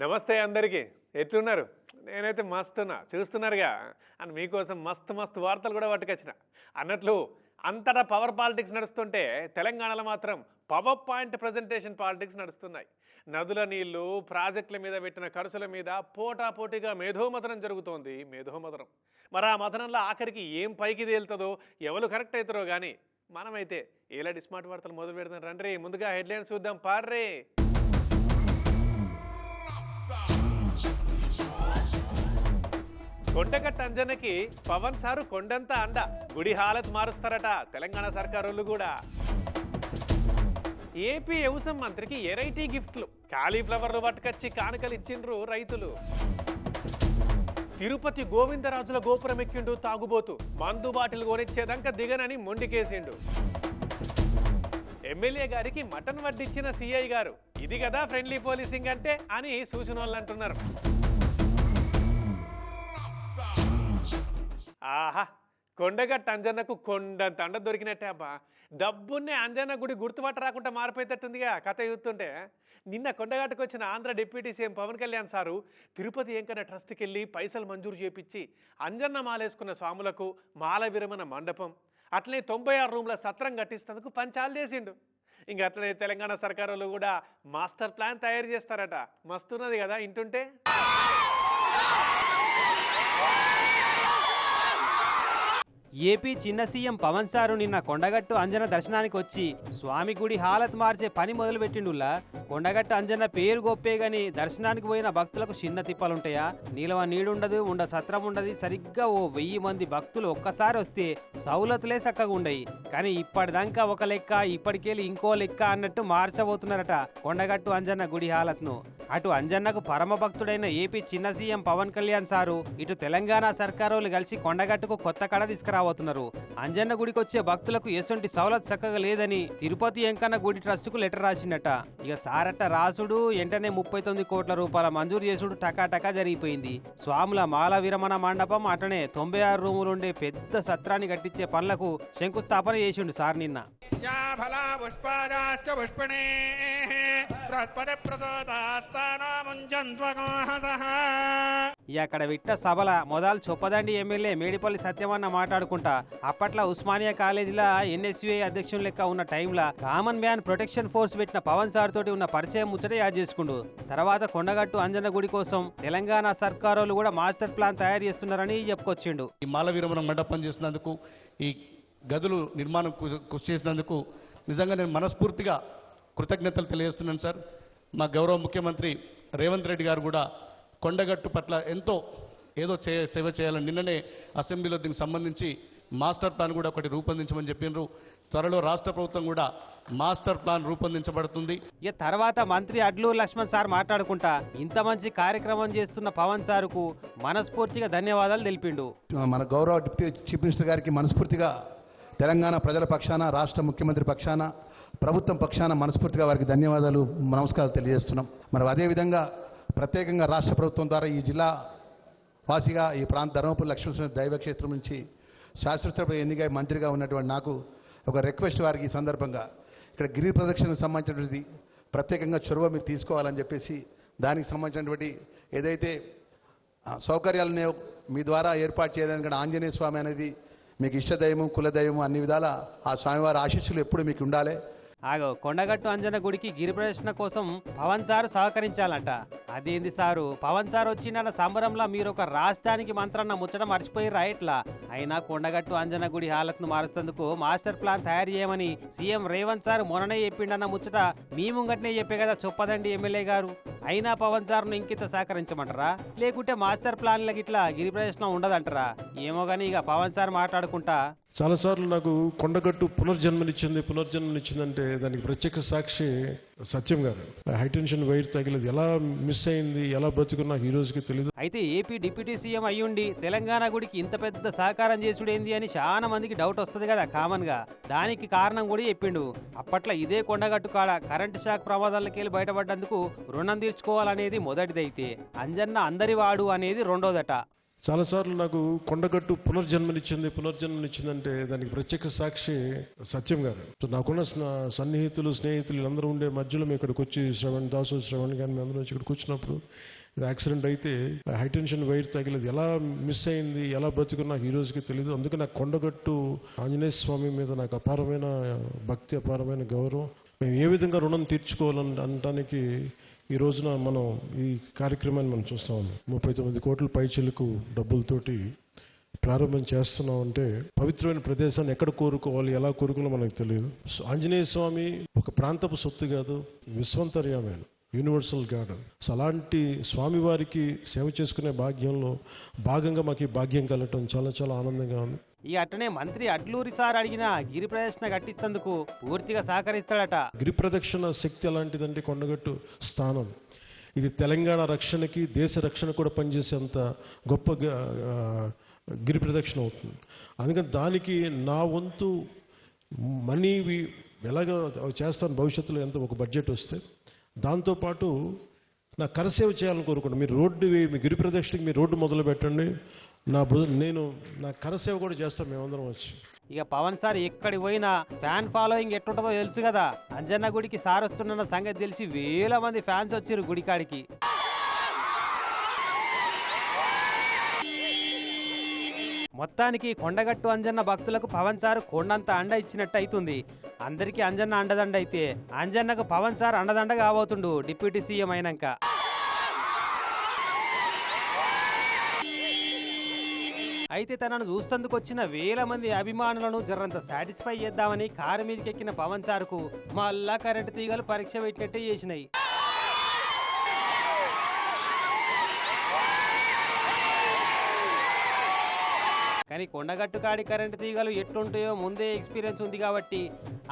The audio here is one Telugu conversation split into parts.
నమస్తే అందరికీ. ఎట్లున్నారు? నేనైతే మస్తున్నా. చూస్తున్నారుగా? అని మీకోసం మస్తు మస్తు వార్తలు కూడా పట్టుకొచ్చిన. అన్నట్లు అంతటా పవర్ పాలిటిక్స్ నడుస్తుంటే తెలంగాణలో మాత్రం పవర్ పాయింట్ ప్రజెంటేషన్ పాలిటిక్స్ నడుస్తున్నాయి. నదుల నీళ్ళు ప్రాజెక్టుల మీద పెట్టిన ఖర్చుల మీద పోటాపోటీగా మేధోమథనం జరుగుతోంది మేధోమథనం. మరి ఆ మథనంలో ఆఖరికి ఏం పైకి తేలుతుందో ఎవరు కరెక్ట్ అవుతారో కానీ మనమైతే ఏలాంటి స్మార్ట్ వార్తలు మొదలు పెడతాం రండి ముందుగా హెడ్లైన్స్ చూద్దాం. పార్రే కొండగట్ట అంజనకి పవన్ సారు కొండంత అండ. గుడి హాలత్ మారుస్తారట తెలంగాణ సర్కారోళ్ళు కూడా. ఏపీ వ్యవసాయ మంత్రికి ఎరైటీ గిఫ్ట్లు. కాలీఫ్లవర్లు పట్టుకొచ్చి కానుకలు ఇచ్చిండ్రు రైతులు. తిరుపతి గోవిందరాజుల గోపురం ఎక్కిండు తాగుబోతు. మందు బాటిల్ కొనిచ్చేదాకా దిగనని మొండికేసిండు. ఎమ్మెల్యే గారికి మటన్ వడ్డిచ్చిన సిఐ గారు. ఇది కదా ఫ్రెండ్లీ పోలీసింగ్ అంటే అని సూచన వాళ్ళు అంటున్నారు ఆహా కొండగట్ట అంజన్నకు కొండంత అండ దొరికినట్టే అబ్బా. డబ్బున్నే అంజన్న గుడి గుర్తుపట్ట రాకుండా మారిపోయేటట్టుందిగా కథ చూస్తుంటే. నిన్న కొండగట్టుకు వచ్చిన Andhra deputy CM Pawan Kalyan sir Tirupati Enkanna ట్రస్ట్కి వెళ్ళి పైసలు మంజూరు చేపించి అంజన్న మాలేసుకున్న స్వాములకు మాల విరమణ మండపం. అట్లనే తొంభై ఆరు రూమ్ల సత్రం కట్టిస్తేందుకు పంచాలు చేసిండు. ఇంక అట్లనే తెలంగాణ సర్కారులు కూడా మాస్టర్ ప్లాన్ తయారు చేస్తారట. మస్తున్నది కదా ఇంటుంటే? ఏపీ చిన్న సీఎం పవన్ సారు నిన్న కొండగట్టు అంజన దర్శనానికి వచ్చి స్వామి గుడి హాలత్ మార్చే పని మొదలుపెట్టిండులా. కొండగట్టు అంజన పేరు గొప్పే గాని దర్శనానికి పోయిన భక్తులకు చిన్న తిప్పలుంటాయా? నీలవ నీడుండదు ఉండ సత్రం ఉండదు సరిగ్గా ఓ వెయ్యి మంది భక్తులు ఒక్కసారి వస్తే సౌలతులే చక్కగా ఉండయి కానీ ఇప్పటిదాకా ఒక లెక్క ఇప్పటికెళ్ళి ఇంకో లెక్క అన్నట్టు మార్చబోతున్నారట కొండగట్టు అంజన్న గుడి హాలత్ను. అటు అంజన్నకు పరమ భక్తుడైన ఏపీ చిన్న సీఎం పవన్ కళ్యాణ్ సారు ఇటు తెలంగాణ సర్కారోళ్ళు కలిసి కొండగట్టుకు కొత్త కడ తీసుకురాబోతున్నారు. అంజన్న గుడికి వచ్చే భక్తులకు ఎసొంటి సవలత్ చక్కగా లేదని తిరుపతి ఎంకన్న గుడి ట్రస్టుకు లెటర్ రాసిండట ఇక సారట్ట రాసుడు వెంటనే ముప్పై తొమ్మిది కోట్ల రూపాయల మంజూరు చేసుడు టకాటకా జరిగిపోయింది. స్వాముల మాల విరమణ మండపం అటనే తొంభై ఆరు రూములుండే పెద్ద సత్రాన్ని కట్టించే పనులకు శంకుస్థాపన చేసిండు సార్ నిన్న. या फला पुष्पायाश्च पुष्पिणे बृहस्पति प्रसोदास्तानामुञ्जन्त्वगोहसः ఇక అక్కడ విట్ట సభల మొదలు చొప్పదండి ఎమ్మెల్యే మేడిపల్లి సత్యమన్న మాట్లాడుకుంటా అప్పట్లో ఉస్మానియా కాలేజీలో ఎన్ఎస్యుఐ అధ్యక్షుని లెక్క ఉన్న టైంలో కామన్ మ్యాన్ ప్రొటెక్షన్ ఫోర్స్ పెట్టిన పవన్ సార్ తోటి ఉన్న పరిచయం ముచ్చట యాద్ చేసుకుండు తర్వాత కొండగట్టు అంజన గుడి కోసం తెలంగాణ సర్కారోళ్ళు కూడా మాస్టర్ ప్లాన్ తయారు చేస్తున్నారని చెప్పుకొచ్చిండు ఈ మాల విరమణ మండపం చేసినందుకు ఈ గదులు నిర్మాణం కృషి చేసినందుకు నిజంగా నేను మనస్ఫూర్తిగా కృతజ్ఞతలు తెలియజేస్తున్నాను సార్. మా గౌరవ ముఖ్యమంత్రి రేవంత్ రెడ్డి గారు కూడా కొండగట్టు పట్ల ఎంతో ఏదో చే సేవ చేయాలని నిన్ననే అసెంబ్లీలో దీనికి సంబంధించి మాస్టర్ ప్లాన్ కూడా ఒకటి రూపొందించమని చెప్పినారు. త్వరలో రాష్ట్ర ప్రభుత్వం కూడా మాస్టర్ ప్లాన్ రూపొందించబడుతుంది. ఇక తర్వాత మంత్రి అడ్లూరు లక్ష్మణ్ సార్ మాట్లాడుకుంటా. ఇంత మంచి కార్యక్రమం చేస్తున్న పవన్ సార్కు మనస్ఫూర్తిగా ధన్యవాదాలు తెలిపిండు. మన గౌరవ డిప్యూటీ చీఫ్ మినిస్టర్ గారికి మనస్ఫూర్తిగా తెలంగాణ ప్రజల పక్షాన రాష్ట్ర ముఖ్యమంత్రి పక్షాన ప్రభుత్వం పక్షాన మనస్ఫూర్తిగా వారికి ధన్యవాదాలు నమస్కారాలు తెలియజేస్తున్నాం. మరి అదేవిధంగా ప్రత్యేకంగా రాష్ట్ర ప్రభుత్వం ద్వారా ఈ జిల్లా వాసిగా ఈ ప్రాంత ధర్మపురి లక్ష్మీ దైవక్షేత్రం నుంచి శాస్త్రోత్తర ఎన్నిక మంత్రిగా ఉన్నటువంటి నాకు ఒక రిక్వెస్ట్ వారికి ఈ సందర్భంగా. ఇక్కడ గిరి ప్రదక్షిణకు సంబంధించినటువంటి ప్రత్యేకంగా చొరవ మీరు తీసుకోవాలని చెప్పేసి దానికి సంబంధించినటువంటి ఏదైతే సౌకర్యాలు సౌకర్యాలను మీ ద్వారా ఏర్పాటు చేయడానికి ఆంజనేయ స్వామి అనేది మీకు ఇష్టదైవం కులదైవం అన్ని విధాల ఆ స్వామివారి ఆశీస్సులు ఎప్పుడు మీకు ఉండాలి. ఆగో కొండగట్టు అంజన గుడికి గిరి ప్రదర్శన కోసం పవన్ సార్ సహకరించాలంట. అదేంది సారు? పవన్ సార్ వచ్చిందన్న సంబరంలో మీరు ఒక రాష్ట్రానికి మంత్రన్న ముచ్చట మర్చిపోయిరా ఇట్లా. అయినా కొండగట్టు అంజన గుడి హాలత్ను మారుస్తందుకు మాస్టర్ ప్లాన్ తయారు చేయమని సీఎం రేవంత్ సార్ మొన్ననే చెప్పిండన్న ముచ్చట మీ ముంగట్నే చెప్పే కదా చొప్పదండి ఎమ్మెల్యే గారు. అయినా పవన్ సార్ను ఇంకిత సహకరించమంటారా? లేకుంటే మాస్టర్ ప్లాన్లకి ఇట్లా గిరి ప్రదర్శన ఉండదంటారా? ఏమో గానీ ఇక పవన్ సార్ మాట్లాడుకుంటా. చాలాసార్లు నాకు కొండగట్టు పునర్జన్మనిచ్చింది పునర్జన్మనిచ్చిందంటే దానికి ప్రత్యక్ష సాక్షి సత్యం గారు. హైటెన్షన్ వైర్ తగిలేదు. ఎలా మిస్ అయింది ఎలా బతుకున్నా ఈ రోజుకి తెలియదు అయితే ఏపీ డిప్యూటీ సీఎం అయ్యుండి తెలంగాణ గుడికి ఇంత పెద్ద సహకారం చేసుడేంది అని చాలా మందికి డౌట్ వస్తుంది కదా కామన్గా. దానికి కారణం కూడా చెప్పిండు. అప్పట్లో ఇదే కొండగట్టు కాడ కరెంటు షాక్ ప్రమాదాలకెళ్ళి బయటపడ్డందుకు రుణం తీర్చుకోవాలనేది మొదటిదైతే. అంజన్న అందరి వాడు అనేది రెండోదట. చాలాసార్లు నాకు కొండగట్టు పునర్జన్మనిచ్చింది పునర్జన్మనిచ్చిందంటే దానికి ప్రత్యక్ష సాక్షి సత్యం గారు. సో నాకున్న సన్నిహితులు స్నేహితులు అందరూ ఉండే మధ్యలో మేము ఇక్కడికి వచ్చి శ్రవణ్ దాసు శ్రవణ్ కానీ మేము అందరం వచ్చి ఇక్కడికి వచ్చినప్పుడు యాక్సిడెంట్ అయితే హైటెన్షన్ వైర్ తగిలేదు. ఎలా మిస్ అయింది ఎలా బతుకున్నా ఈ రోజుకి తెలియదు అందుకే నాకు కొండగట్టు ఆంజనేయ స్వామి మీద నాకు అపారమైన భక్తి అపారమైన గౌరవం. మేము ఏ విధంగా రుణం తీర్చుకోవాలని అనడానికి ఈ రోజున మనం ఈ కార్యక్రమాన్ని మనం చూస్తా ఉన్నాం. ముప్పై తొమ్మిది కోట్ల పైచలకు డబ్బులతోటి ప్రారంభం చేస్తున్నాం అంటే పవిత్రమైన ప్రదేశాన్ని ఎక్కడ కోరుకోవాలి ఎలా కోరుకోవాలో మనకు తెలియదు. సో ఆంజనేయ స్వామి ఒక ప్రాంతపు సొత్తు కాదు విశ్వంతర్యమైన యూనివర్సల్ గాడ్ సో అలాంటి స్వామివారికి సేవ చేసుకునే భాగ్యంలో భాగంగా మాకు ఈ భాగ్యం కలగటం చాలా చాలా ఆనందంగా ఉంది. ఈ అట్టనే మంత్రి అడ్లూరి సార్ అడిగిన గిరి ప్రదర్శన కట్టిస్తందుకు పూర్తిగా సహకరిస్తాడట. గిరి ప్రదక్షిణ శక్తి ఎలాంటిదంటే కొండగట్టు స్థానం. ఇది తెలంగాణ రక్షణకి దేశ రక్షణ కూడా పనిచేసేంత గొప్ప గిరి ప్రదక్షిణ అవుతుంది. అందుకని దానికి నా వంతు మనీ ఎలాగో ఎలాగ చేస్తాను భవిష్యత్తులో ఎంత ఒక బడ్జెట్ వస్తే దాంతోపాటు నా కరసేవ చేయాలని కోరుకుంటున్నాను మీరు రోడ్డు మీ గిరి ప్రదక్షిణకి మీరు రోడ్డు మొదలు పెట్టండి నా నేను నా కరసేవ కూడా చేస్తాం మేమందరం వచ్చి. ఇక పవన్ సార్ ఎక్కడికి పోయినా ఫ్యాన్ ఫాలోయింగ్ ఎట్టుంటుందో తెలుసు కదా. అంజన్న గుడికి సార్ వస్తున్న సంగతి తెలిసి వేల మంది ఫ్యాన్స్ వచ్చారు గుడికాడికి మొత్తానికి కొండగట్టు అంజన్న భక్తులకు పవన్ సార్ కొండంత అండ ఇచ్చినట్టు అవుతుంది అందరికీ అంజన్న అండదండ అయితే అంజన్నకు పవన్ సార్ అండదండ కాబోతుండు డిప్యూటీ సీఎం అయినాక. అయితే తనను చూస్తందుకు వచ్చిన వేల మంది అభిమానులను జర్రంత సాటిస్ఫై చేద్దామని కారు మీదకి ఎక్కిన పవన్ సార్కు మళ్ళా కరెంటు తీగలు పరీక్ష పెట్టినట్టే చేసినాయి. కానీ కొండగట్టు కాడి కరెంటు తీగలు ఎట్లుంటాయో ముందే ఎక్స్పీరియన్స్ ఉంది కాబట్టి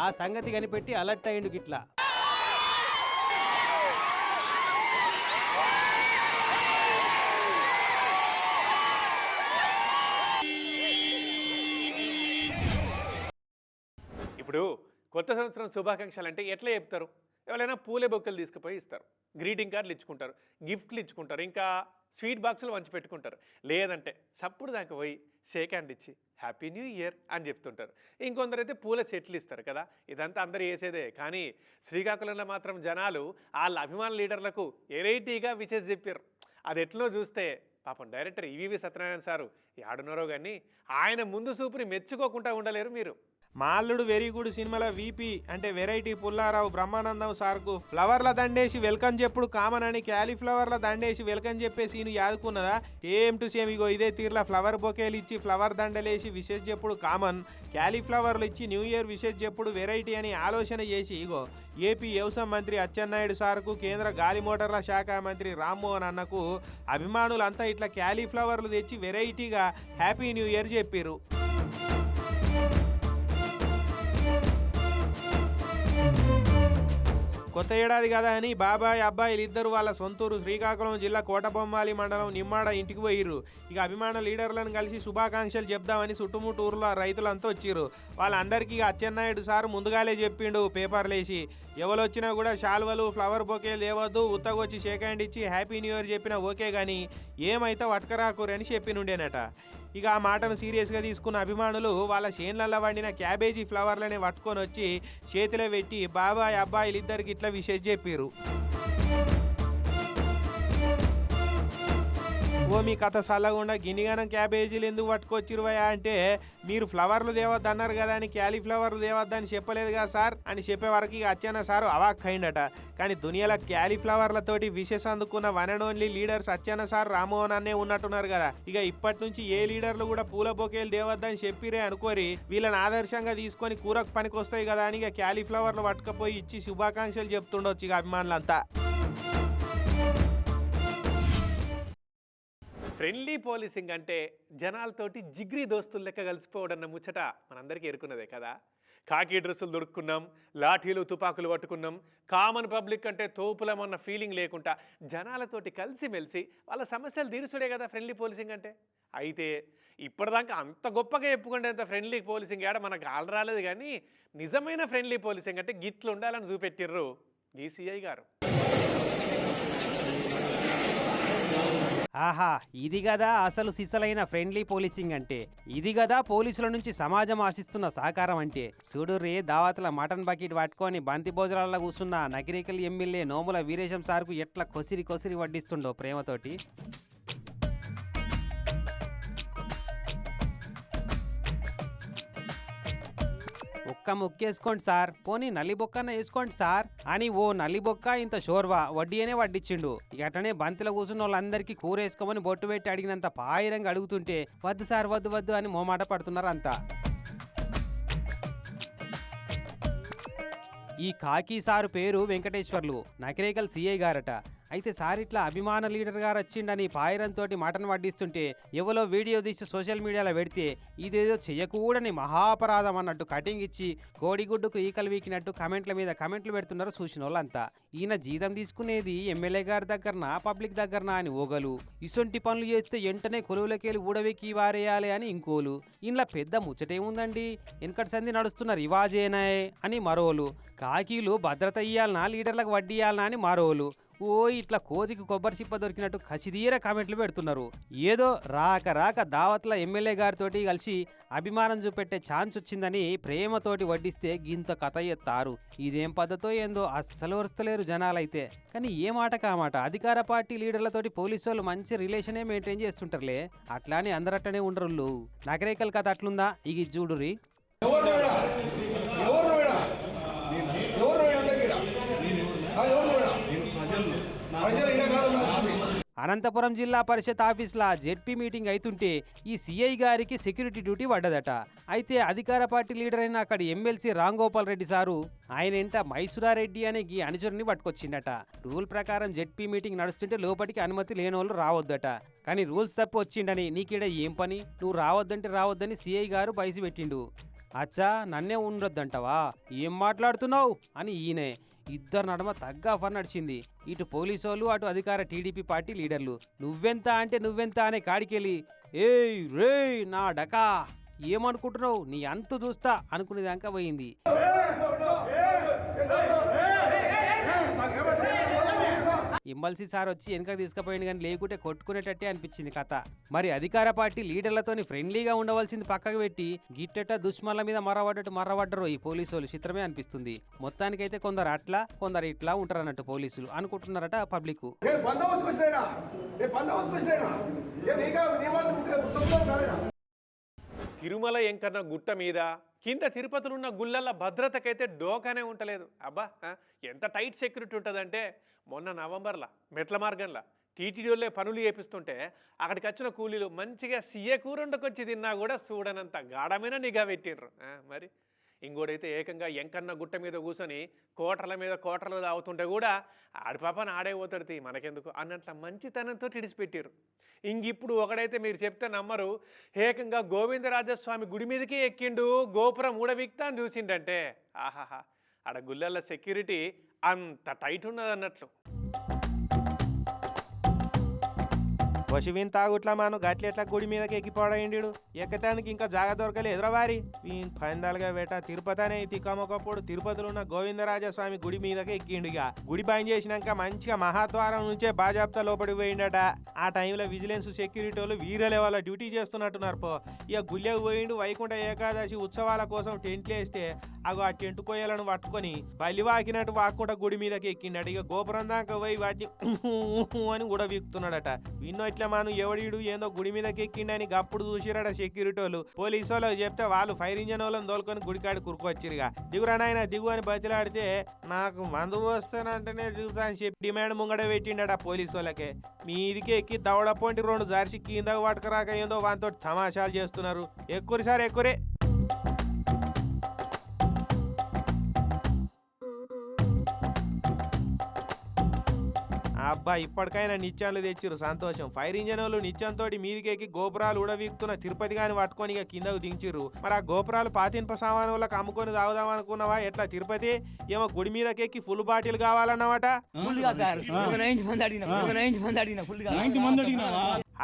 ఆ సంగతి కనిపెట్టి అలర్ట్ అయ్యిండు గిట్లా. కొత్త సంవత్సరం శుభాకాంక్షలు అంటే ఎట్లా చెప్తారు? ఎవరైనా పూలే బొక్కలు తీసుకుపోయి ఇస్తారు. గ్రీటింగ్ కార్డులు ఇచ్చుకుంటారు. గిఫ్ట్లు ఇచ్చుకుంటారు. ఇంకా స్వీట్ బాక్సులు వంచి పెట్టుకుంటారు. లేదంటే సప్పుడు దాకా పోయి షేక్ హ్యాండ్ ఇచ్చి హ్యాపీ న్యూ ఇయర్ అని చెప్తుంటారు. ఇంకొందరు అయితే పూల చెట్లు ఇస్తారు కదా ఇదంతా అందరూ వేసేదే కానీ శ్రీకాకుళంలో మాత్రం జనాలు వాళ్ళ అభిమాన లీడర్లకు ఎరైటీగా విచేసి చెప్పారు అది ఎట్లనో చూస్తే పాపం డైరెక్టర్ ఈవీవి సత్యనారాయణ సారు ఆడున్నారో కానీ ఆయన ముందు చూపుని మెచ్చుకోకుండా ఉండలేరు మీరు. మా అల్లుడు వెరీ గుడ్ సినిమాలో వీపీ అంటే వెరైటీ పుల్లారావు బ్రహ్మానందం సార్కు ఫ్లవర్ల దండేసి వెల్కమ్ చెప్పుడు కామన్ అని క్యాలీఫ్లవర్ల దండేసి వెల్కమ్ చెప్పే సీన్ యాదుకున్నదా? సేమ్ టు సేమ్ ఇగో ఇదే తీర్ల ఫ్లవర్ బొకేలు ఇచ్చి ఫ్లవర్ దండలేసి విశేష చెప్పుడు కామన్. క్యాలీఫ్లవర్లు ఇచ్చి న్యూ ఇయర్ విశేష చెప్పుడు వెరైటీ అని ఆలోచన చేసి ఇగో ఏపీ వ్యవసాయ మంత్రి అచ్చెన్నాయుడు సార్కు కేంద్ర గాలి మోటార్ల శాఖ మంత్రి రామ్మోహన్ అన్నకు అభిమానులంతా ఇట్లా క్యాలీఫ్లవర్లు తెచ్చి వెరైటీగా హ్యాపీ న్యూ ఇయర్ చెప్పారు కొత్త ఏడాది కదా అని బాబాయ్ అబ్బాయిలు ఇద్దరు వాళ్ళ సొంతూరు శ్రీకాకుళం జిల్లా కోటబొమ్మాలి మండలం నిమ్మాడ ఇంటికి పోయిర్రు. ఇక అభిమాన లీడర్లను కలిసి శుభాకాంక్షలు చెప్దామని చుట్టుముట్టు ఊర్లో రైతులంతా వచ్చిర్రు. వాళ్ళందరికీ ఇక అచ్చెన్నాయుడు సార్ ముందుగాలే చెప్పిండు పేపర్లేసి ఎవరొచ్చినా కూడా శాల్వలు ఫ్లవర్ బొకేలు తేవద్దు ఉత్తగొచ్చి షేక్ హ్యాండ్ ఇచ్చి హ్యాపీ న్యూ ఇయర్ చెప్పినా ఓకే కానీ ఏమైతే వట్కరాకురని చెప్పినుండేనట. ఇక ఆ మాటను సీరియస్గా తీసుకున్న అభిమానులు వాళ్ళ షేన్లలో వండిన క్యాబేజీ ఫ్లవర్లనే పట్టుకొని వచ్చి చేతిలో పెట్టి బాబాయ్ అబ్బాయిలు ఇద్దరికి ఇట్లా విషెస్ చెప్పారు ఓ మీ కథ సల్లగుండా గిన్నిగానం క్యాబేజీలు ఎందుకు పట్టుకొచ్చిరువయా అంటే మీరు ఫ్లవర్లు దేవద్దు అన్నారు కదా అని క్యాలీఫ్లవర్లు దేవద్దని చెప్పలేదు కదా సార్ అని చెప్పే వరకు ఇక అచ్చాన సారు అవాక్ కానీ దునియాలో క్యాలీఫ్లవర్లతోటి విషెస్ అందుకున్న వన్ అండ్ ఓన్లీ లీడర్స్ అచ్చాన సార్ రామ్మోహన్ అన్నే ఉన్నట్టున్నారు కదా. ఇక ఇప్పటి నుంచి ఏ లీడర్లు కూడా పూల బొకేలు దేవద్దని చెప్పిరే అనుకోరి వీళ్ళని ఆదర్శంగా తీసుకొని కూరకు పనికొస్తాయి కదా అని ఇక క్యాలీఫ్లవర్లు పట్టుకపోయి ఇచ్చి శుభాకాంక్షలు చెప్తుండొచ్చు ఇక అభిమానులంతా. ఫ్రెండ్లీ పోలీసింగ్ అంటే జనాలతోటి జిగ్రీ దోస్తులు లెక్క కలిసిపోవడన్న ముచ్చట మనందరికీ ఎరుకున్నదే కదా? కాకి డ్రెస్సులు దొరుకున్నాం లాఠీలు తుపాకులు పట్టుకున్నాం కామన్ పబ్లిక్ అంటే తోపులమన్న ఫీలింగ్ లేకుండా జనాలతోటి కలిసిమెలిసి వాళ్ళ సమస్యలు తీర్చుడే కదా ఫ్రెండ్లీ పోలీసింగ్ అంటే? అయితే ఇప్పటిదాకా అంత గొప్పగా చెప్పుకుంటే ఫ్రెండ్లీ పోలీసింగ్ ఆడ మనకు కాలు రాలేదు కానీ నిజమైన ఫ్రెండ్లీ పోలీసింగ్ అంటే గిట్లు ఉండాలని చూపెట్టిర్రు ఈసీఐ గారు. ఆహా ఇది కదా అసలు సిసలైన ఫ్రెండ్లీ పోలీసింగ్ అంటే. ఇది కదా పోలీసుల నుంచి సమాజం ఆశిస్తున్న సహకారం అంటే. చూడు రే దావతుల మటన్ బకెట్ పట్టుకొని బంతి భోజనాల్లో కూర్చున్న నగరికల్ ఎమ్మెల్యే నోముల వీరేశం సార్కు ఎట్లా కొసిరి కొసిరి వడ్డిస్తుండో ప్రేమతోటి. ఒక్క ముక్కేసుకోండి సార్. పోనీ నల్లి బొక్కన వేసుకోండి సార్. అని ఓ నల్లి బొక్క ఇంత షోర్వా వడ్డీ అనే వడ్డిచ్చిండు. ఇక అట్లనే బంతిలో కూర్చున్న వాళ్ళందరికీ కూర వేసుకోమని బొట్టు పెట్టి అడిగినంత పాయిరంగా అడుగుతుంటే వద్దు సార్ వద్దు వద్దు అని మోమాట పడుతున్నారు అంతా ఈ కాకి సారు పేరు వెంకటేశ్వర్లు నకిరేకల్ సిఐ గారట. అయితే సార్ ఇట్లా అభిమాన లీడర్ గారు వచ్చిండని పాయిరంతో మటన్ వడ్డిస్తుంటే ఎవరో వీడియో తీసి సోషల్ మీడియాలో పెడితే ఇదేదో చేయకూడని మహాపరాధం అన్నట్టు కటింగ్ ఇచ్చి కోడిగుడ్డుకు ఈకలు వీకినట్టు కమెంట్ల మీద కమెంట్లు పెడుతున్నారు చూసిన వాళ్ళంతా ఈయన జీతం తీసుకునేది ఎమ్మెల్యే గారి దగ్గరన పబ్లిక్ దగ్గరనా అని ఓగలు. ఇసొంటి పనులు చేస్తే వెంటనే కొలువులకెళ్ళి ఊడవెక్కి వారేయాలి అని ఇంకోలు. ఇంట్లో పెద్ద ముచ్చటేముందండి? వెనకటి సంధి నడుస్తున్న రివాజేనాయే అని మరోలు. కాకీలు భద్రత ఇయ్యాలనా లీడర్లకు వడ్డీ ఇయ్యాలనా అని మరోలు. ఓ ఇట్లా కోదికి కొబ్బరి చిప్ప దొరికినట్టు కసిదీర కామెంట్లు పెడుతున్నారు. ఏదో రాక రాక దావత్ల ఎమ్మెల్యే గారితోటి కలిసి అభిమానం చూపెట్టే ఛాన్స్ వచ్చిందని ప్రేమతోటి వడ్డిస్తే గింత కథ ఎత్తారు. ఇదేం పద్ధతో ఏందో అస్సలు వస్తలేరు జనాలైతే. కానీ ఏ మాట? కామాట అధికార పార్టీ లీడర్లతోటి పోలీసు వాళ్ళు మంచి రిలేషనే మెయింటైన్ చేస్తుంటారులే. అట్లానే అందరట్టనే ఉండరు నగరేకల్ కథ అట్లుందా? ఇగి చూడురి అనంతపురం జిల్లా పరిషత్ ఆఫీస్లో జెడ్పీ మీటింగ్ అవుతుంటే ఈ సిఐ గారికి సెక్యూరిటీ డ్యూటీ పడ్డదట. అయితే అధికార పార్టీ లీడర్ అయిన అక్కడ ఎమ్మెల్సీ రాంగోపాల్ రెడ్డి సారు ఆయన ఇంట మైసూరారెడ్డి అనే ఈ అనుచరుని పట్టుకొచ్చిండట. రూల్ ప్రకారం జెడ్పీ మీటింగ్ నడుస్తుంటే లోపలికి అనుమతి లేని వాళ్ళు రావద్దట. కానీ రూల్స్ తప్పి వచ్చిండని నీకీడ ఏం పని? నువ్వు రావద్దంటే రావద్దని సిఐ గారు బయసి పెట్టిండు. అచ్చా నన్నే ఉండొద్దంటవా? ఏం మాట్లాడుతున్నావు? అని ఈయనే. ఇద్దరు నడమ తగ్గ ఆఫర్ నడిచింది ఇటు పోలీసోళ్ళు అటు అధికార టీడీపీ పార్టీ లీడర్లు నువ్వెంత అంటే నువ్వెంత అనే కాడికెళ్ళి ఏయ్ రేయ్ నా డకా ఏమనుకుంటున్నావు నీ అంతు చూస్తా అనుకునేదాకా పోయింది ఎమ్మెల్సీ సార్ వచ్చి వెనక తీసుకుపోయింది కానీ లేకుంటే కొట్టుకునేటట్టే అనిపించింది కథ. మరి అధికార పార్టీ లీడర్లతోని ఫ్రెండ్లీగా ఉండవలసింది పక్కకు పెట్టి గిట్టట దుష్మన్ల మీద మరవడ్డట్టు మర్రవడ్డరు ఈ పోలీసు వాళ్ళు చిత్రమే అనిపిస్తుంది. మొత్తానికైతే కొందరు అట్లా కొందరు ఇట్లా ఉంటారు అన్నట్టు పోలీసులు అనుకుంటున్నారట పబ్లిక్. తిరుమల ఎంకన్న గుట్ట మీద కింద తిరుపతిలో ఉన్న గుళ్ళల్ల భద్రతకైతే డోకానే ఉంటలేదు. అబ్బా ఎంత టైట్ సెక్యూరిటీ ఉంటుందంటే మొన్న నవంబర్లో మెట్ల మార్గంలో టీటీడీలే పనులు చేపిస్తుంటే అక్కడికి వచ్చిన కూలీలు మంచిగా సీఏ కూరండకొచ్చి తిన్నా కూడా చూడనంత గాఢమైన నిఘా పెట్టిండ్రు మరి? ఇంకోడైతే ఏకంగా ఎంకన్న గుట్ట మీద కూర్చొని కోటల మీద కోటలు తాగుతుంటే కూడా ఆడి పాపని ఆడే పోతాడు మనకెందుకు? అన్నట్ల మంచితనంతో ఇడిచిపెట్టారు ఇంకిప్పుడు ఒకడైతే మీరు చెప్తే నమ్మరు ఏకంగా గోవిందరాజస్వామి గుడి మీదకే ఎక్కిండు గోపురం ఊడవిక్తా అని చూసిండంటే. ఆహాహా ఆడ గుళ్ళల్లో సెక్యూరిటీ అంత టైట్ ఉన్నది అన్నట్లు. వశివిన్ తాగుట్లా మాను గట్లెట్లా గుడి మీదకి ఎక్కిపోవడం ఎక్కటానికి ఇంకా జాగ దొరకలే ఎదురవారి. వీన్ ఫైందాలుగా వేట తిరుపతి అనే తిక్కమొకప్పుడు తిరుపతిలో ఉన్న గోవిందరాజస్వామి గుడి మీదకి ఎక్కిండు ఇక గుడి బంద్ చేసినాక మంచిగా మహాద్వారం నుంచే బాజాప్తా లోపలికి పోయిండట. ఆ టైంలో విజిలెన్స్ సెక్యూరిటీ వాళ్ళు వీరలే వాళ్ళ డ్యూటీ చేస్తున్నట్టున్నారు పో. ఇక గుళ్ళకి పోయిండు వైకుంఠ ఏకాదశి ఉత్సవాల కోసం టెంట్లు వేస్తే అగో ఆ టెంటు కొయ్యలను పట్టుకొని బలి వాకినట్టు వాక్కుంట గుడి మీదకి ఎక్కిండట. ఇక గోపురం దాకా పోయి వాటిని అని కూడా వీక్తున్నాడట. విన్నో ఇట్లా మనం ఎవడీడు ఏందో గుడి మీదకి ఎక్కిండని గప్పుడు చూసిరట సెక్యూరిటీ వాళ్ళు పోలీసు వాళ్ళకి చెప్తే వాళ్ళు ఫైర్ ఇంజన్ వాళ్ళని తోలుకొని గుడికాడి కురుకొచ్చిరుగా దిగురా నాయన దిగు అని బతిలాడితే నాకు మందు వస్తానంటేనే దిగుతా అని చెప్పి డిమాండ్ ముంగడ పెట్టిండట పోలీసు వాళ్ళకే. మీదికి ఎక్కి దవడ పొంటి రెండు జార్సి కింద పట్టుకురాక ఏందో వాటితో తమాషాలు చేస్తున్నారు. ఎక్కురి సార్ ఎక్కురే. అబ్బా ఇప్పటికైనా నిత్యాలు తెచ్చిరు సంతోషం. ఫైర్ ఇంజన్ వాళ్ళు నిత్యంతో మీదికెక్కి గోపురాలు ఉడవీక్తున్న తిరుపతి గాని పట్టుకొని ఇక కిందకు దించిర్రు. మరి ఆ గోపురాలు పాతింప సామాను వాళ్ళకి అమ్ముకొని తాగుదాం అనుకున్నావా? ఎట్లా తిరుపతి? ఏమో గుడి మీదకెక్కి ఫుల్ బాటిల్ కావాలన్నమాట? ఫుల్గా సార్ ఒక నైన్టీ మంది అడిగిన ఒక నైన్టీ మంది అడిగిన ఫుల్గా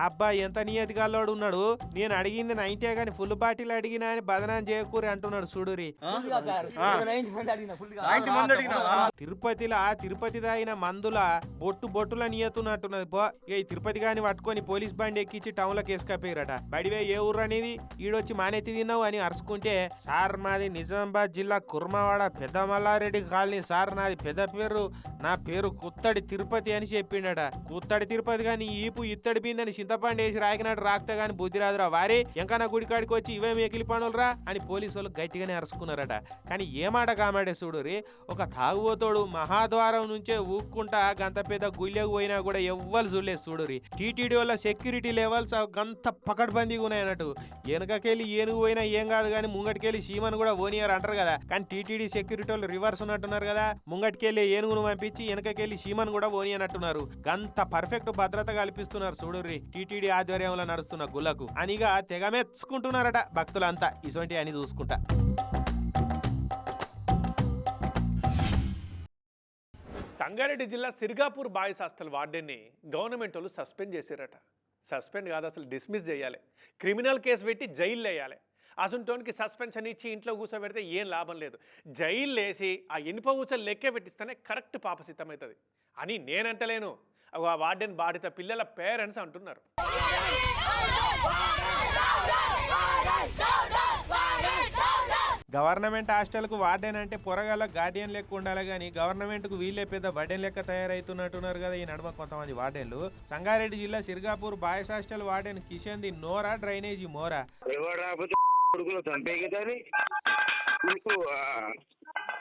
అబ్బా ఎంత నియతి గల్లోడు ఉన్నాడు? నేను అడిగింది నైన్టే గాని ఫుల్ బాటిల్ అడిగినా అని బదనాన్ని చేయకూరి అంటున్నాడు చూడురి ఫుల్గా సార్ ఒక నైన్టీ మంది అడిగిన ఫుల్గా తిరుపతిలా తిరుపతి తాగిన మందుల బొట్టు బొట్టు కొట్టుల నియతున్నట్టున్నది. పో ఇక ఈ తిరుపతి గాని పట్టుకొని పోలీస్ బండి ఎక్కించి టౌన్లో కేసుకపోయారట బడివే ఏ ఊరు అనేది? ఈడొచ్చి మానెత్తి తిన్నావు అని అరుచుకుంటే సార్ మాది నిజామాబాద్ జిల్లా కుర్మవాడ పెద్ద మల్లారెడ్డి కాలనీ. సార్ నాది పెద్ద పేరు. నా పేరు కుత్తడి తిరుపతి అని చెప్పిండట. కుత్తడి తిరుపతి గాని ఈపు ఇత్తడి బిందని చింతపండు వేసి రాకినట్టు రాక్తే గాని బుద్ధి రాదురా వారి. ఎంకన్నా గుడి కాడికి వచ్చి ఇవే ఎకిలి పనులరా అని పోలీసు వాళ్ళు గట్టిగానే అరుచుకున్నారట కానీ ఏమాట కామాడే చూడు రే ఒక తాగుబోతోడు మహాద్వారం నుంచే ఊక్కుంటా గంత పెద్ద గుళ్ళకు పోయినా కూడా ఎవ్వరు చూడలేదు చూడురి టీటీడీ వల్ల సెక్యూరిటీ లెవెల్స్ గంత పకడ్బందీగా ఉన్నాయన్నట్టు వెనకకెళ్ళి ఏనుగు పోయినా ఏం కాదు కానీ ముంగటికెళ్ళి సీమను కూడా ఓనియర్ అంటారు కదా. కానీ టీటీడీ సెక్యూరిటీ వాళ్ళు రివర్స్ ఉన్నట్టున్నారు కదా. ముంగటికెళ్ళి ఏనుగును పంపించి వెనకకెళ్ళి సీమను కూడా ఓని అన్నట్టున్నారు. గంత పర్ఫెక్ట్ భద్రత కల్పిస్తున్నారు చూడుర్రి టీటీడీ ఆధ్వర్యంలో నడుస్తున్న గుళ్ళకు అనిగా తెగమెచ్చుకుంటున్నారట భక్తులంతా. ఇటువంటి అని చూసుకుంటా. సంగారెడ్డి జిల్లా సిర్గాపూర్ బాయ్స్ హాస్టల్ వార్డెన్ని గవర్నమెంట్ వాళ్ళు సస్పెండ్ చేశారట. సస్పెండ్ కాదు అసలు డిస్మిస్ చేయాలి. క్రిమినల్ కేసు పెట్టి జైలు వేయాలి అసంటోనికి సస్పెన్షన్ ఇచ్చి ఇంట్లో కూర్చోబెడితే ఏం లాభం లేదు. జైలు వేసి ఆ ఇనుప ఊచలు లెక్క పెట్టిస్తేనే కరెక్ట్ పాపసిద్ధమవుతుంది అని నేనంటలేను. వార్డెన్ బాధిత పిల్లల పేరెంట్స్ అంటున్నారు. గవర్నమెంట్ హాస్టల్కు వార్డెన్ అంటే పొరగాల గార్డియన్ లెక్క ఉండాలి కానీ గవర్నమెంట్కు వీళ్ళే పెద్ద బర్డెన్ లెక్క తయారైతున్నట్టున్నారు కదా ఈ నడుమ కొంతమంది వార్డెన్లు. సంగారెడ్డి జిల్లా Sirgapur boys hostel warden Kishan the నోరా డ్రైనేజీ మోరా. కొడుకులు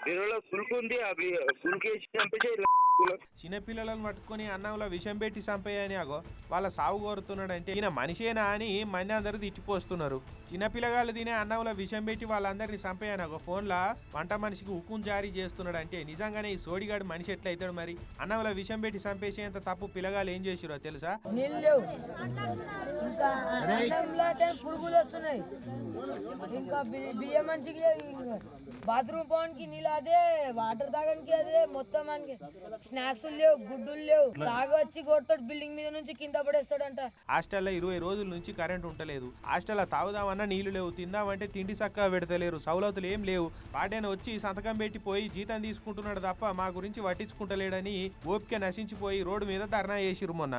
బీరులో ఉంది ఆ చంపేసి చిన్నపిల్లలను పట్టుకొని అన్నంలో విషం పెట్టి చంపేయని అగో వాళ్ళ సాగు కోరుతున్నాడంటే ఈయన మనిషేనా అని మంది అందరూ తిట్టిపోస్తున్నారు. చిన్నపిల్లగాళ్ళు తినే అన్నంలో విషం పెట్టి వాళ్ళందరినీ చంపేయని అగో ఫోన్లో వంట మనిషికి హుకుం జారీ చేస్తున్నాడు అంటే నిజంగానే ఈ సోడిగాడు మనిషి ఎట్లయితాడు మరి? అన్నంలో విషం పెట్టి చంపేసేంత తప్పు పిల్లగాళ్ళు ఏం చేసిరో తెలుసా? పురుగులు వస్తున్నాయి. ఇంకా బియ్యం మంచిగా బాత్రూమ్ పోవడానికి నీళ్ళు అదే వాటర్ తాగడానికి అదే మొత్తం మనకి స్నాక్స్ లేవు గుడ్డులు లేవు. తాగొచ్చి వచ్చి కొడతాడు బిల్డింగ్ మీద నుంచి కింద పడేస్తాడంట. హాస్టల్లో ఇరవై రోజుల నుంచి కరెంట్ ఉంటలేదు హాస్టల్లో తాగుదామన్నా నీళ్ళు లేవు తిందామంటే తిండి చక్కగా పెడతలేరు సౌలతులు ఏం లేవు. వాడైనా వచ్చి సంతకం పెట్టి పోయి జీతం తీసుకుంటున్నాడు తప్ప మా గురించి పట్టించుకుంటలేడని ఓపిక నశించిపోయి రోడ్డు మీద ధర్నా చేసిరు మొన్న.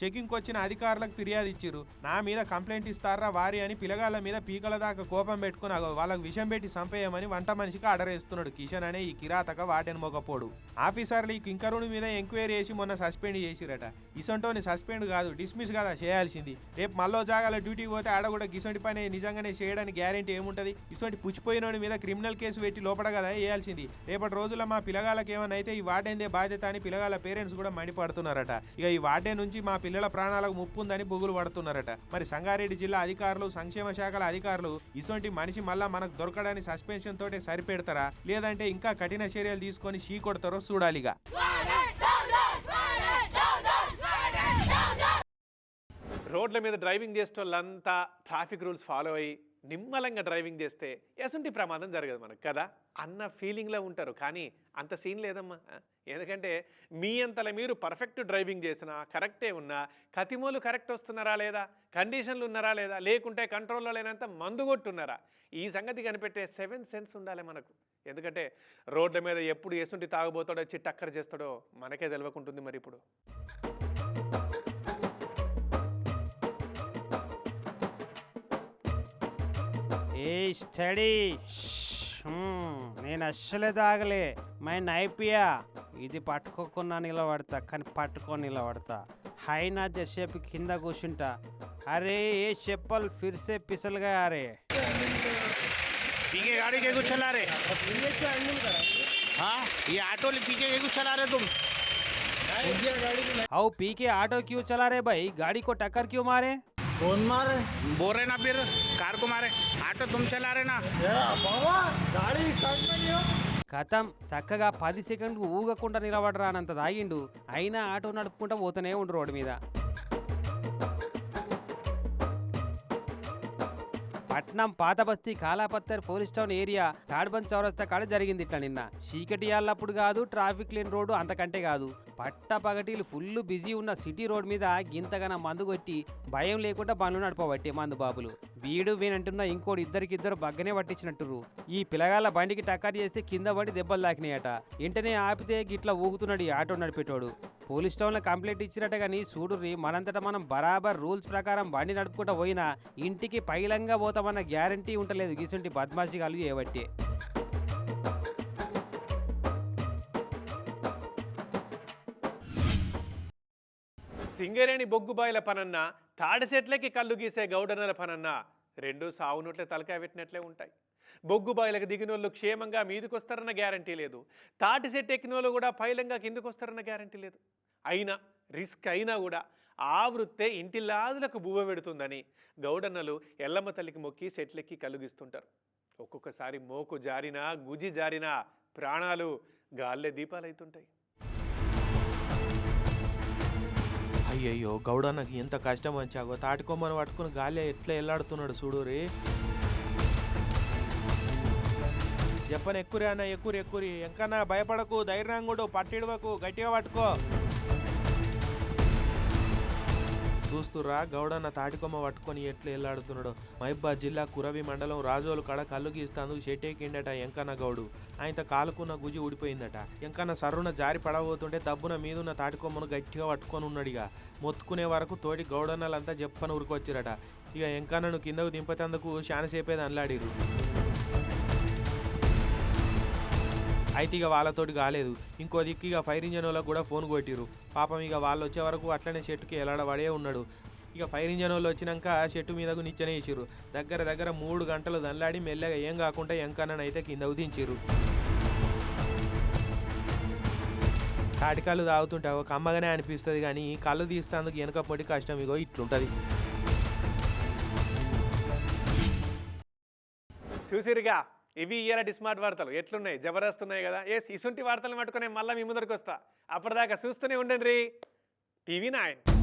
చెకింగ్కి వచ్చిన అధికారులకు ఫిర్యాదు ఇచ్చిర్రు నా మీద కంప్లైంట్ ఇస్తారా వారి అని పిల్లగాళ్ళ మీద పీకల దాకా కోపం పెట్టుకుని వాళ్ళకు విషం పెట్టి సంపేయమని వంట మనిషికి ఆర్డర్ వేస్తున్నాడు కిషన్ అనే ఈ కిరాతక వాటెన్ మొగపోడు. ఆఫీసర్లు ఈ కింకరుని మీద ఎంక్వైరీ చేసి మొన్న సస్పెండ్ చేసిరట. ఇసంటోని సస్పెండ్ కాదు డిస్మిస్ కదా చేయాల్సింది. రేపు మళ్ళో జాగాల డ్యూటీకి పోతే ఆడ కూడా గిసంటి పని నిజంగానే చేయడానికి గ్యారెంటీ ఏముంటది? ఇసంటి పుచ్చిపోయినోడి మీద క్రిమినల్ కేసు పెట్టి లోపల కదా వేయాల్సింది. రేపటి రోజుల్లో మా పిల్లగాళ్ళకి ఏమైనా అయితే ఈ వార్డెన్దే బాధ్యత అని పిల్లగాళ్ళ పేరెంట్స్ కూడా మండిపడుతున్నారట. ఇక ఈ వార్డెన్ నుంచి మా పిల్లల ప్రాణాలకు ముప్పు ఉందని బుగులు పడుతున్నారట. మరి సంగారెడ్డి జిల్లా అధికారులు సంక్షేమ శాఖల అధికారులు ఇటువంటి మనిషి మళ్ళా మనకు దొరకడానికి సస్పెన్షన్ తోటే సరిపెడతారా? లేదంటే ఇంకా కఠిన చర్యలు తీసుకొని షీ కొడతారో చూడాలిగా. రోడ్ల మీద డ్రైవింగ్ చేసే వాళ్ళంతా ట్రాఫిక్ రూల్స్ ఫాలో అయ్యి నిమ్మలంగా డ్రైవింగ్ చేస్తే ఎసుంటి ప్రమాదం జరగదు మనకు కదా? అన్న ఫీలింగ్లో ఉంటారు. కానీ అంత సీన్ లేదమ్మా. ఎందుకంటే మీ అంతల మీరు పర్ఫెక్ట్ డ్రైవింగ్ చేసినా కరెక్టే ఉన్నా కతిమోలు కరెక్ట్ వస్తున్నారా లేదా? కండిషన్లు ఉన్నారా లేదా? లేకుంటే కంట్రోల్లో లేనంత మందు కొట్టున్నారా? ఈ సంగతి కనిపెట్టే సెవెన్ సెన్స్ ఉండాలి మనకు. ఎందుకంటే రోడ్ల మీద ఎప్పుడు ఎసుంటి తాగబోతాడో వచ్చి టక్కర్ చేస్తాడో మనకే తెలియకుంటుంది మరి ఇప్పుడు. స్టడీ నేను అస్సలే తాగలే మైన్ అయిపోయా ఇది పట్టుకోకుండా నిలబడతా కానీ పట్టుకొని నిలబడతా హై నా జసేపు కింద కూర్చుంటా అరే ఏ చెప్పలు ఫిర్సే పిసలుగా అరే पीके गाड़ी के कुछ चला रहे हाँ ये ऑटो पीके के कुछ चला रहे तुम आओ पी के ऑटो क्यों चला रहे भाई गाड़ी को टक्कर क्यों मारे कौन मारे बोल रहे ना फिर कार को मारे ऑटो तुम चला रहे ना కథం చక్కగా పది సెకండ్లు ఊగకుండా నిలబడరానంత తాగిండు అయినా ఆటో నడుపుకుంటా పోతూనే ఉండు రోడ్డు మీద పట్నం పాత బస్తీ Kalapathar police town area Tadbund చౌరస్తా కాడ జరిగింది ఇట్లా నిన్న. చీకటి కాదు ట్రాఫిక్ లేని రోడ్డు అంతకంటే కాదు. పట్ట పగటీలు ఫుల్ బిజీ ఉన్న సిటీ రోడ్ మీద గింతగన మందు కొట్టి భయం లేకుండా బండ్లు నడపబట్టే మందు బాబులు. వీడు వీనంటున్న ఇంకోటి ఇద్దరికిద్దరు బగ్గనే పట్టించినట్టురు ఈ పిల్లగాళ్ళ బండికి టక్కర్ చేస్తే కింద పడి దెబ్బలు తాకినాయట. వెంటనే ఆపితే గిట్లా ఊగుతున్నాడు ఈ ఆటో నడిపేటోడు. పోలీస్ స్టేషన్లో కంప్లైంట్ ఇచ్చినట్టు కానీ చూడుర్రి మనంతటా మనం బరాబర్ రూల్స్ ప్రకారం బండి నడుపుకుంటూ పోయినా ఇంటికి పైలంగా పోతామన్న గ్యారంటీ ఉండలేదు. గీసుంటి బద్మాషి కలుగు ఏవట్టి సింగరేణి బొగ్గుబాయిల పనన్న తాడిసెట్లకి కళ్ళు గీసే గౌడనల పనన్న రెండు సావునోట్ల తలకాయ పెట్టినట్లే ఉంటాయి. బొగ్గుబాయిలకు దిగినోళ్ళు క్షేమంగా మీదకొస్తారన్న గ్యారంటీ లేదు. తాటి చెట్టు ఎక్కినోళ్ళు కూడా పైలంగా కిందకొస్తారన్న గ్యారంటీ లేదు. అయినా రిస్క్ అయినా కూడా ఆ వృత్తే ఇంటిలాదులకు బువ్వ పెడుతుందని గౌడన్నలు ఎల్లమ్మ తల్లికి మొక్కి సెట్లెక్కి కలుగిస్తుంటారు. ఒక్కొక్కసారి మోకు జారినా గుజి జారినా ప్రాణాలు గాల్లే దీపాలైతుంటాయి. అయ్యయ్యో గౌడన్నకి ఎంత కష్టం వచ్చాగో తాటికొమ్మను పట్టుకుని గాలి ఎట్లా ఎల్లాడుతున్నాడు చూడురి చెప్పని ఎక్కురే అన్న ఎక్కురి ఎక్కురి ఎంకన్నా భయపడకు ధైర్యంగుడు పట్టిడవకు గట్టిగా పట్టుకో. చూస్తురా గౌడన్న తాటికొమ్మ పట్టుకొని ఎట్లు ఎల్లాడుతున్నాడు మహిబాద్ జిల్లా కురవి మండలం రాజోలు కడ కళ్ళు గీస్తాందుకు షెట్టేకిండట ఎంకన్న గౌడు. ఆయన కాలుకున్న గుజి ఊడిపోయిందట. ఎంకన్న సర్రున జారి పడబోతుంటే దబ్బున మీదున్న తాటికొమ్మను గట్టిగా పట్టుకొని ఉన్నాడిగా. మొత్తుకునే వరకు తోటి గౌడన్నలంతా చెప్పని ఉరికొచ్చిరట. ఇక ఎంకన్నను కిందకు దింపేందుకు శానసేపేది అల్లాడిరు అయితే ఇక వాళ్ళతోటి కాలేదు. ఇంకో దిక్కు ఇక ఫైర్ ఇంజన్ వాళ్ళకి కూడా ఫోన్ కొట్టిరు పాపం ఇక వాళ్ళు వచ్చే వరకు అట్లనే చెట్టుకి ఎలాడబడే ఉన్నాడు. ఇక ఫైర్ ఇంజన్ వాళ్ళు వచ్చినాక చెట్టు మీదకు నిచ్చెన వేసిరు దగ్గర దగ్గర మూడు గంటలు దల్లాడి మెల్లగా ఏం కాకుండా ఎంకన్నను అయితే కిందకు ఉదించారు తాటికాళ్ళు తాగుతుంటే ఒక అమ్మగానే అనిపిస్తుంది కానీ కళ్ళు తీస్తేందుకు వెనకపోటీ కష్టం ఇగో ఇట్లుంటుంది. చూసిరుగా ఇవి ఇయ్యాల డిస్మార్ట్ వార్తలు. ఎట్లున్నాయి? జబర్దస్త్ ఉన్నాయి కదా. ఎస్ ఇసుంటి వార్తలు పట్టుకునే మళ్ళీ మీ ముందరికి వస్తా అప్పటిదాకా చూస్తూనే ఉండండి. TV nine.